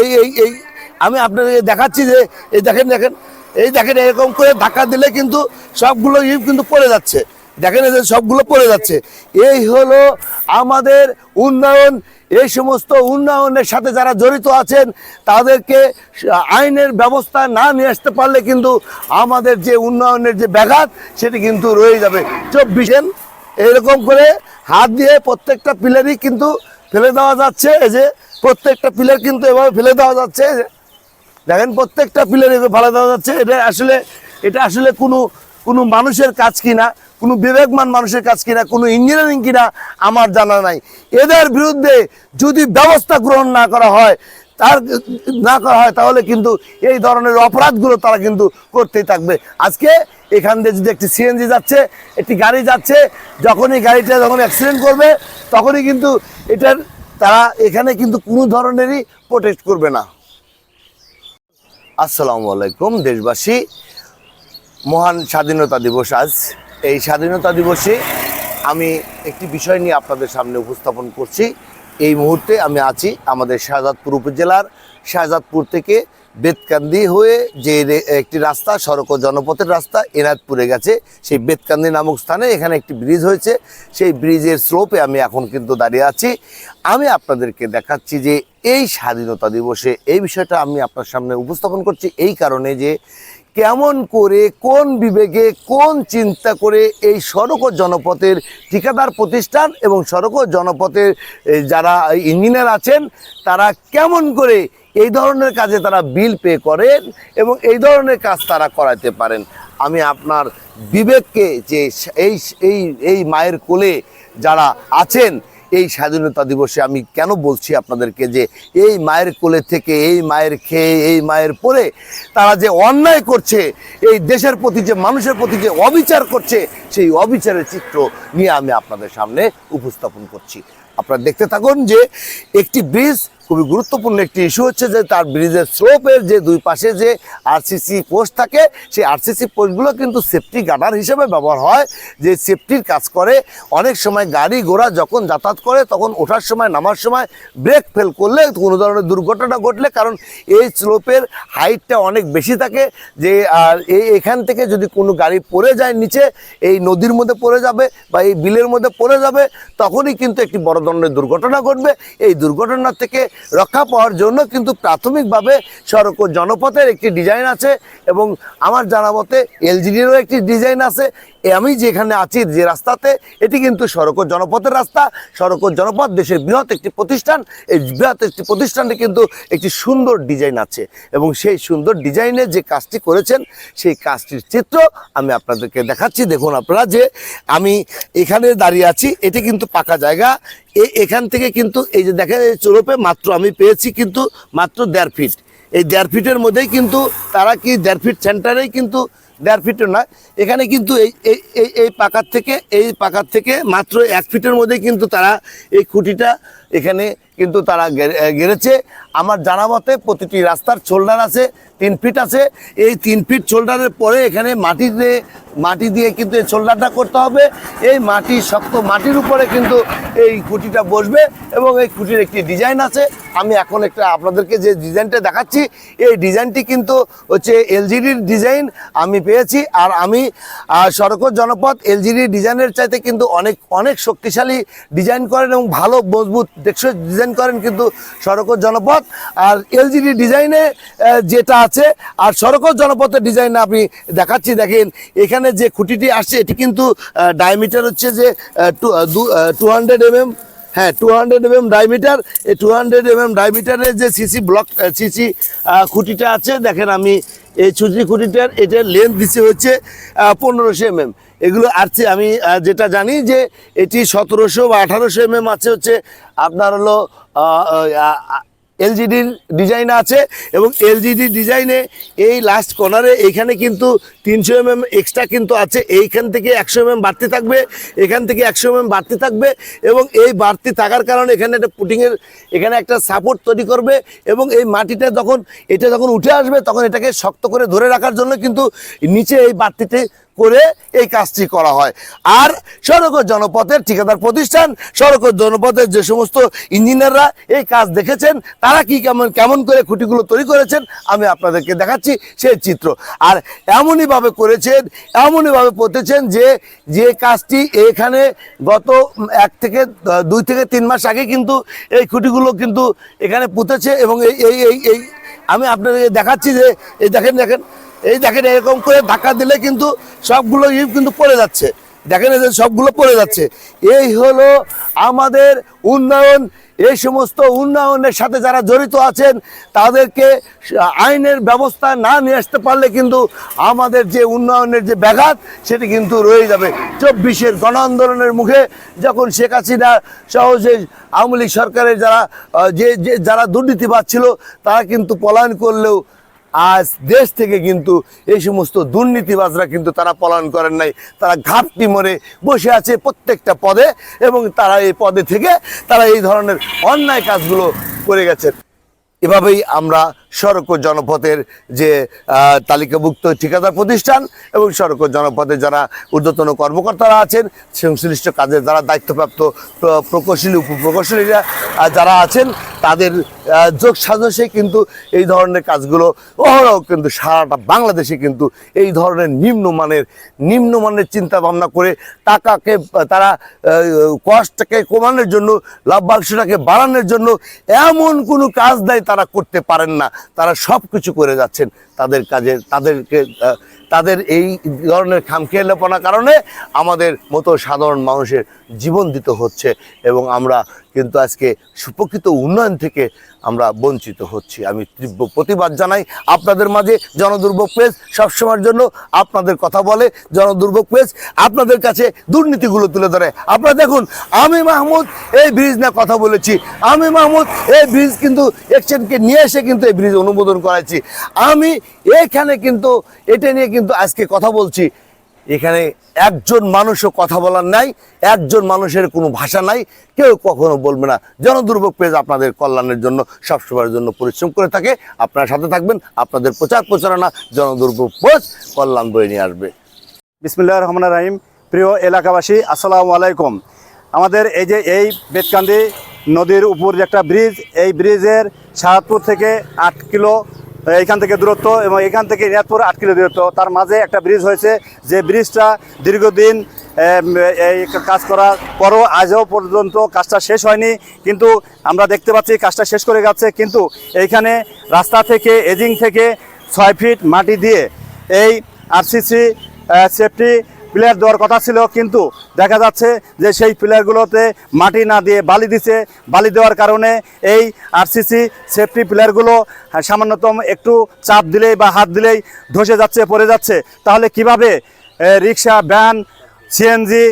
এই এই এই এই, আমি আপনাদের দেখাচ্ছি যে, এই দেখেন দেখেন, এই দেখেন, এরকম করে ধাক্কা দিলে কিন্তু সবগুলো ইট কিন্তু পড়ে যাচ্ছে। দেখেন যে সবগুলো পড়ে যাচ্ছে। এই হলো আমাদের উন্নয়ন। এই সমস্ত উন্নয়নের সাথে যারা জড়িত আছেন, তাদেরকে আইনের ব্যবস্থা না নিয়ে আসতে পারলে কিন্তু আমাদের যে উন্নয়নের যে ব্যাঘাত, সেটি কিন্তু রয়ে যাবে। চব্বিশেন এরকম করে হাত দিয়ে প্রত্যেকটা পিলারই কিন্তু ফেলে দেওয়া যাচ্ছে। এই যে প্রত্যেকটা পিলার কিন্তু এভাবে ফেলে দেওয়া যাচ্ছে। দেখেন, প্রত্যেকটা পিলার এভাবে ফেলে দেওয়া যাচ্ছে। এটা আসলে এটা আসলে কোনো কোনো মানুষের কাজ কিনা, কোনো বিবেকমান মানুষের কাজ কিনা, কোনো ইঞ্জিনিয়ারিং কিনা আমার জানা নাই। এদের বিরুদ্ধে যদি ব্যবস্থা গ্রহণ না করা হয়, তার, না করা হয়, তাহলে কিন্তু এই ধরনের অপরাধগুলো তারা কিন্তু করতেই থাকবে। আজকে এখান দিয়ে যদি একটি সিএনজি যাচ্ছে, একটি গাড়ি যাচ্ছে, যখনই গাড়িটা যখন অ্যাক্সিডেন্ট করবে, তখনই কিন্তু এটার তারা এখানে কিন্তু কোনো ধরনেরই প্রোটেক্ট করবে না। আসসালামু আলাইকুম, দেশবাসী। মহান স্বাধীনতা দিবস আজ। এই স্বাধীনতা দিবসে আমি একটি বিষয় নিয়ে আপনাদের সামনে উপস্থাপন করছি। এই মুহূর্তে আমি আছি আমাদের শাহজাদপুর উপজেলার, শাহজাদপুর থেকে বেতকান্দি হয়ে যে একটি রাস্তা, সড়ক ও জনপথের রাস্তা এনাদপুরে গেছে, সেই বেতকান্দি নামক স্থানে এখানে একটি ব্রিজ হয়েছে। সেই ব্রিজের স্লোপে আমি এখন কিন্তু দাঁড়িয়ে আছি। আমি আপনাদেরকে দেখাচ্ছি যে এই স্বাধীনতা দিবসে এই বিষয়টা আমি আপনার সামনে উপস্থাপন করছি এই কারণে যে কেমন করে, কোন বিবেকে, কোন চিন্তা করে এই সড়ক ও জনপথের ঠিকাদার প্রতিষ্ঠান এবং সড়ক ও জনপথের যারা ইঞ্জিনিয়ার আছেন, তারা কেমন করে এই ধরনের কাজে তারা বিল পে করেন এবং এই ধরনের কাজ তারা করাতে পারেন। আমি আপনার বিবেককে যে এই এই এই মায়ের কোলে যারা আছেন, এই স্বাধীনতা দিবসে আমি কেন বলছি আপনাদেরকে যে এই মায়ের কোলে থেকে এই মায়ের খেয়ে, এই মায়ের পরে তারা যে অন্যায় করছে, এই দেশের প্রতি যে, মানুষের প্রতি যে অবিচার করছে, সেই অবিচারের চিত্র নিয়ে আমি আপনাদের সামনে উপস্থাপন করছি। আপনারা দেখতে থাকুন যে একটি ব্রিজ খুবই গুরুত্বপূর্ণ একটি ইস্যু হচ্ছে যে তার ব্রিজের স্লোপের যে দুই পাশে যে আরসিসি পোস্ট থাকে, সেই আরসিসি পোস্টগুলো কিন্তু সেফটি গার্ডার হিসেবে ব্যবহার হয়, যে সেফটির কাজ করে। অনেক সময় গাড়ি ঘোড়া যখন যাতায়াত করে, তখন ওঠার সময়, নামার সময় ব্রেক ফেল করলে কোনো ধরনের দুর্ঘটনা ঘটলে, কারণ এই স্লোপের হাইটটা অনেক বেশি থাকে, যে আর এই এখান থেকে যদি কোনো গাড়ি পড়ে যায় নিচে, এই নদীর মধ্যে পড়ে যাবে বা এই বিলের মধ্যে পড়ে যাবে, তখনই কিন্তু একটি বড় ধরনের দুর্ঘটনা ঘটবে। এই দুর্ঘটনা থেকে রক্ষা পাওয়ার জন্য কিন্তু প্রাথমিকভাবে সড়ক ও জনপথের একটি ডিজাইন আছে এবং আমার জানা মতে এলজিডিরও একটি ডিজাইন আছে। আমি যেখানে আছি যে রাস্তাতে, এটি কিন্তু সড়ক ও জনপথের রাস্তা। সড়ক ও জনপথ দেশের বৃহৎ একটি প্রতিষ্ঠান। এই বৃহৎ একটি প্রতিষ্ঠানে কিন্তু একটি সুন্দর ডিজাইন আছে এবং সেই সুন্দর ডিজাইনে যে কাজটি করেছেন, সেই কাজটির চিত্র আমি আপনাদেরকে দেখাচ্ছি। দেখুন আপনারা যে আমি এখানে দাঁড়িয়ে আছি, এটি কিন্তু পাকা জায়গা। এখান থেকে কিন্তু এই যে দেখেন এই চোরপে মাত্র আমি পেয়েছি কিন্তু মাত্র দেড় ফিট। এই দেড় ফিটের মধ্যেই কিন্তু তারা কি দেড় ফিট সেন্টারেই কিন্তু দেড় ফিটের নয় এখানে কিন্তু এই এই এই পাকার থেকে, এই পাকার থেকে মাত্র এক ফিটের মধ্যেই কিন্তু তারা এই খুঁটিটা এখানে কিন্তু তারা গেড়েছে। আমার জানা মতে প্রতিটি রাস্তার শোল্ডার আছে, তিন ফিট আছে। এই তিন ফিট শোল্ডারের পরে এখানে মাটি দিয়ে মাটি দিয়ে কিন্তু এই শোল্ডারটা করতে হবে। এই মাটি, শক্ত মাটির উপরে কিন্তু এই খুঁটিটা বসবে এবং এই খুঁটির একটি ডিজাইন আছে। আমি এখন একটা আপনাদেরকে যে ডিজাইনটা দেখাচ্ছি, এই ডিজাইনটি কিন্তু হচ্ছে এলজিডির ডিজাইন আমি পেয়েছি। আর আমি সড়ক জনপথ এলজিডি ডিজাইনের চাইতে কিন্তু অনেক অনেক শক্তিশালী ডিজাইন করেন এবং ভালো, মজবুত টেকসই ডিজাইন করেন কিন্তু সড়ক জনপথ আর এলজিডি ডিজাইনে যেটা আছে, আর সড়ক জনপথের ডিজাইন আপনি দেখাচ্ছি, দেখেন, এখানে যে খুঁটিটি আসছে, এটি কিন্তু ডায়ামিটার হচ্ছে যে টু হান্ড্রেড এমএম হ্যাঁ টু হান্ড্রেড এমএম ডায়মিটার এই টু হান্ড্রেড এমএম ডায়মিটারের যে সিসি ব্লক সিসি খুঁটিটা আছে, দেখেন আমি, এই ছুটি খুঁটিটার, এটার লেন্থ দিচ্ছে হচ্ছে পনেরোশো এমএম এগুলো আসছে আমি যেটা জানি যে এটি সতেরোশো বা আঠারোশো এমএম আছে হচ্ছে আপনার হলো এলজিডির ডিজাইন আছে এবং এলজিডি ডিজাইনে এই লাস্ট কর্নারে এইখানে কিন্তু তিনশো এমএম এক্সট্রা কিন্তু আছে। এইখান থেকে একশো এমএম বাড়তি থাকবে, এখান থেকে একশো এমএম বাড়তি থাকবে এবং এই বাড়তি থাকার কারণে এখানে একটা পুটিংয়ের এখানে একটা সাপোর্ট তৈরি করবে এবং এই মাটিটা যখন, এটা যখন উঠে আসবে তখন এটাকে শক্ত করে ধরে রাখার জন্য কিন্তু নিচে এই বাড়তিতে করে এই কাজটি করা হয়। আর সড়ক ও জনপথের ঠিকাদার প্রতিষ্ঠান, সড়ক ও জনপথের যে সমস্ত ইঞ্জিনিয়াররা এই কাজ দেখেছেন, তারা কি কেমন কেমন করে খুঁটিগুলো তৈরি করেছেন, আমি আপনাদেরকে দেখাচ্ছি সেই চিত্র। আর এমনইভাবে করেছেন, এমনইভাবে পতেছেন যে যে কাজটি এখানে গত এক থেকে দুই থেকে তিন মাস আগে কিন্তু এই খুঁটিগুলো কিন্তু এখানে পুঁতেছে এবং এই এই এই, আমি আপনাদেরকে দেখাচ্ছি যে, এই দেখেন দেখেন এই দেখেন, এরকম করে ধাক্কা দিলে কিন্তু সবগুলো ইট কিন্তু পড়ে যাচ্ছে। দেখেন যে সবগুলো পড়ে যাচ্ছে। এই হলো আমাদের উন্নয়ন। এই সমস্ত উন্নয়নের সাথে যারা জড়িত আছেন, তাদেরকে আইনের ব্যবস্থা না নিয়ে আসতে পারলে কিন্তু আমাদের যে উন্নয়নের যে ব্যাঘাত, সেটি কিন্তু রয়ে যাবে। চব্বিশের গণ আন্দোলনের মুখে যখন শেখ হাসিনা সহ যে আওয়ামী লীগ সরকারের যারা যে যে যারা দুর্নীতিবাদ ছিল, তারা কিন্তু পলায়ন করলেও আজ দেশ থেকে কিন্তু এই সমস্ত দুর্নীতিবাজরা কিন্তু তারা পলায়ন করেন নাই। তারা ঘাপটি মরে বসে আছে প্রত্যেকটা পদে এবং তারা এই পদে থেকে তারা এই ধরনের অন্যায় কাজগুলো করে গেছেন। এভাবেই আমরা সড়ক জনপথের যে তালিকাভুক্ত ঠিকাদার প্রতিষ্ঠান এবং সড়ক জনপথে যারা ঊর্ধ্বতন কর্মকর্তারা আছেন, সংশ্লিষ্ট কাজের যারা দায়িত্বপ্রাপ্ত প্রকৌশলী, উপপ্রকৌশলীরা যারা আছেন, তাদের যোগ সাজসে কিন্তু এই ধরনের কাজগুলো অহরহ কিন্তু সারাটা বাংলাদেশে কিন্তু এই ধরনের নিম্নমানের নিম্নমানের চিন্তা ভাবনা করে টাকাকে, তারা কষ্টটাকে কমানোর জন্য লাভ্যাংশটাকে বাড়ানোর জন্য এমন কোনো কাজ দেয় তারা করতে পারেন না, তারা সব কিছু করে যাচ্ছেন তাদের কাজে, তাদেরকে তাদের এই ধরনের খামখেয়ালেপনার কারণে আমাদের মতো সাধারণ মানুষের জীবন দিতে হচ্ছে এবং আমরা কিন্তু আজকে সুপ্রকৃত উন্নয়ন থেকে আমরা বঞ্চিত হচ্ছি। আমি তীব্র প্রতিবাদ জানাই আপনাদের মাঝে জনদুর্ভোগ পেজ সবসময়ের জন্য আপনাদের কথা বলে জনদুর্ভোগ পেজ আপনাদের কাছে দুর্নীতিগুলো তুলে ধরে। আপনারা দেখুন, আমি মাহমুদ, এই ব্রিজ নিয়ে কথা বলেছি। আমি মাহমুদ, এই ব্রিজ কিন্তু এক্সচেঞ্জকে নিয়ে এসে কিন্তু এই ব্রিজ অনুমোদন করাইছি। আমি এখানে কিন্তু, এটা নিয়ে কিন্তু আজকে কথা বলছি। এখানে একজন মানুষও কথা বলার নাই, একজন মানুষের কোনো ভাষা নাই, কেউ কখনো বলবে না। জনদুর্ভোগ পেজ আপনাদের কল্যাণের জন্য, সবসময়ের জন্য পরিশ্রম করে থাকে। আপনার সাথে থাকবেন, আপনাদের প্রচার প্রচারণা, জনদুর্ভোগ পেজ কল্যাণ বয়ে নিয়ে আসবে। বিসমুল্লাহ রহমান রাহিম। প্রিয় এলাকাবাসী, আসসালামু আলাইকুম। আমাদের এই যে এই বেতকান্দি নদীর উপর যে একটা ব্রিজ, এই ব্রিজের সাহাদপুর থেকে আট কিলো এইখান থেকে দূরত্ব এবং এখান থেকে নিয়াদপুর আট কিলো দূরত্ব। তার মাঝে একটা ব্রিজ হয়েছে, যে ব্রিজটা দীর্ঘদিন এই কাজ করার পরও আজও পর্যন্ত কাজটা শেষ হয়নি। কিন্তু আমরা দেখতে পাচ্ছি কাজটা শেষ করে গেছে। কিন্তু এইখানে রাস্তা থেকে, এজিং থেকে ছয় ফিট মাটি দিয়ে এই আরসিসি সেফটি প্লেয়ার দেওয়ার কথা ছিল, কিন্তু দেখা যাচ্ছে যে সেই প্লেয়ারগুলোতে মাটি না দিয়ে বালি দিছে। বালি দেওয়ার কারণে এই আরসিসি সেফটি প্লেয়ারগুলো সামান্যতম একটু চাপ দিলেই বা হাত দিলেই ধসে যাচ্ছে, পড়ে যাচ্ছে। তাহলে কীভাবে রিক্সা, ভ্যান সিএনজি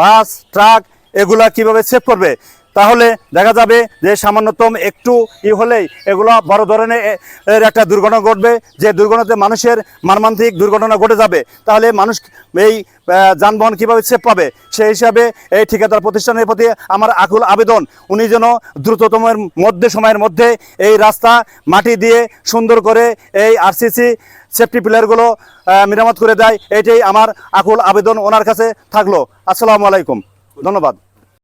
বাস, ট্রাক, এগুলা কীভাবে সেভ করবে? তাহলে দেখা যাবে যে সামান্যতম একটু ই হলেই এগুলো বড় ধরনের একটা দুর্ঘটনা ঘটবে। যে দুর্ঘটনাতে মানুষের মর্মান্তিক দুর্ঘটনা ঘটে যাবে, তাহলে মানুষ এই যানবাহন কীভাবে সেফ পাবে? সেই হিসাবে এই ঠিকাদার প্রতিষ্ঠানের প্রতি আমার আকুল আবেদন। উনি যেন দ্রুততমের মধ্যে সময়ের মধ্যে এই রাস্তা, মাটি দিয়ে সুন্দর করে এই আরসিসি সেফটি পিলারগুলো মেরামত করে দেয়। এটাই আমার আকুল আবেদন ওনার কাছে থাকল। আসসালামু আলাইকুম। ধন্যবাদ।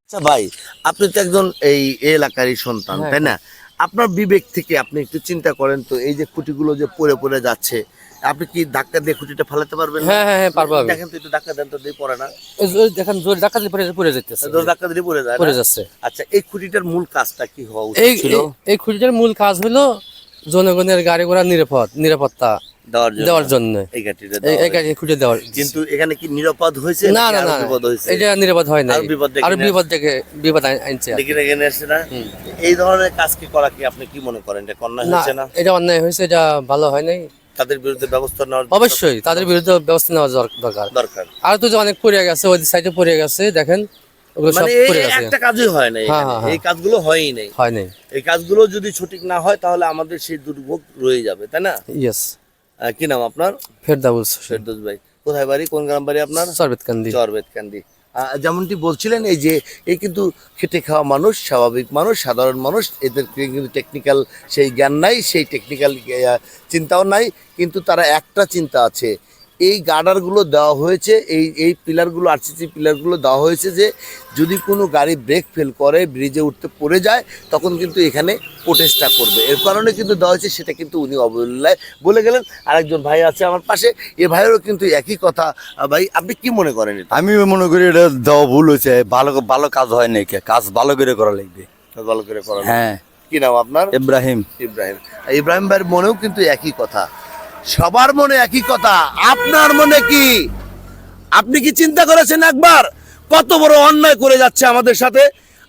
আচ্ছা ভাই আপনি তো একজন এই এলাকারই সন্তান তাই না? আপনার বিবেক থেকে আপনি একটু চিন্তা করেন তো এই যে খুঁটিগুলো যে পড়ে পড়ে যাচ্ছে আপনি কি ধাক্কা দিয়ে খুঁটিটা ফেলাতে পারবেন হ্যাঁ, হ্যাঁ, হ্যাঁ, পারব দেখেন তো একটু ধাক্কা দেন তো দিয়ে পড়ে না। দেখেন জোরে ধাক্কা দিয়ে পড়ে পড়ে যাইতেছে। ধর ধাক্কা দিলে পড়ে যায়? পড়ে যাচ্ছে। আচ্ছা এই খুঁটিটার মূল কাজটা কি হওয়া উচিত ছিল? এই- এই খুঁটিটার মূল কাজ হলো জনগণের গাড়ি ঘোড়া নিরাপদ নিরাপত্তা। দেওয়ার জন্য। দেওয়ার কিন্তু এখানে কি নিরাপদ হয়েছে না না না এটা নিরাপদ হয় না বিপদ আর বিপদ থেকে আনছে না? এই ধরনের কাজ কি করা কি আপনি কি মনে করেন? এটা কন্যা না না? এটা অন্যায় হয়েছে এটা ভালো হয় নাই। তাদের বিরুদ্ধে ব্যবস্থা নেওয়ার অবশ্যই তাদের বিরুদ্ধে ব্যবস্থা নেওয়া দর- দরকার। দরকার। আর তো যে অনেক পড়ে গেছে ওই সাইডে পড়ে গেছে দেখেন মানে একটা কাজই হয় না হ্যাঁ। হ্যাঁ, হ্যাঁ। এই কাজগুলো হয়ই নাই। হয় নাই। এই কাজগুলো যদি সঠিক না হয় তাহলে আমাদের সেই দুর্ভোগ রয়ে যাবে তাই না? ইয়েস কি নাম আপনার? ফেরদাউস ফেরদৌস ভাই। কোথায় বাড়ি? কোন গ্রাম বাড়ি আপনার? সরবেতকান্দি কান্দি। চরবেদ কান্দি। যেমনটি বলছিলেন এই যে এই কিন্তু খেটে খাওয়া মানুষ স্বাভাবিক মানুষ সাধারণ মানুষ এদের কিন্তু টেকনিক্যাল সেই জ্ঞান নাই সেই টেকনিক্যাল চিন্তাও নাই কিন্তু তারা একটা চিন্তা আছে এই গার্ডারগুলো দেওয়া হয়েছে এই এই পিলারগুলো আরসিসি পিলারগুলো দেওয়া হয়েছে যে যদি কোনো গাড়ি ব্রেক ফেল করে ব্রিজে উঠতে পড়ে যায় তখন কিন্তু এখানে প্রোটেস্টটা করবে। এর কারণে কিন্তু দেওয়া হয়েছে সেটা কিন্তু উনি অবহেলায় বলে গেলেন। আরেকজন ভাই আছে আমার পাশে এ ভাইয়েরও কিন্তু একই কথা। ভাই আপনি কি মনে করেন আমি মনে করি এটা দেওয়া ভুল হয়েছে। ভালো ভালো কাজ হয় নাকি কাজ ভালো করে করা লাগবে। ভালো করে করা হ্যাঁ। কি নাম আপনার? ইব্রাহিম। ইব্রাহিম। ইব্রাহিম ভাইয়ের মনেও কিন্তু একই কথা। সবার মনে একই কথা, আপনার মনে কি? আপনি কি চিন্তা করেছেন একবার? কত বড় অন্যায় করে যাচ্ছে আমাদের সাথে?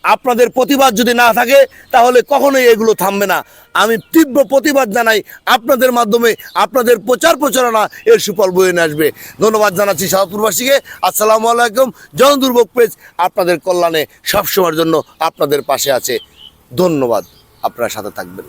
আপনাদের প্রতিবাদ যদি না থাকে, তাহলে কখনোই এগুলো থামবে না। আমি তীব্র প্রতিবাদ জানাই আপনাদের মাধ্যমে, আপনাদের প্রচার প্রচারণা এর সুফল বয়ে নিয়ে আসবে। ধন্যবাদ জানাচ্ছি সাউথপুরবাসীকে আসসালামু আলাইকুম। জন দুর্ভোগ পেজ আপনাদের কল্যাণে সবসময়ের জন্য আপনাদের পাশে আছে। ধন্যবাদ। আপনার সাথে থাকবেন।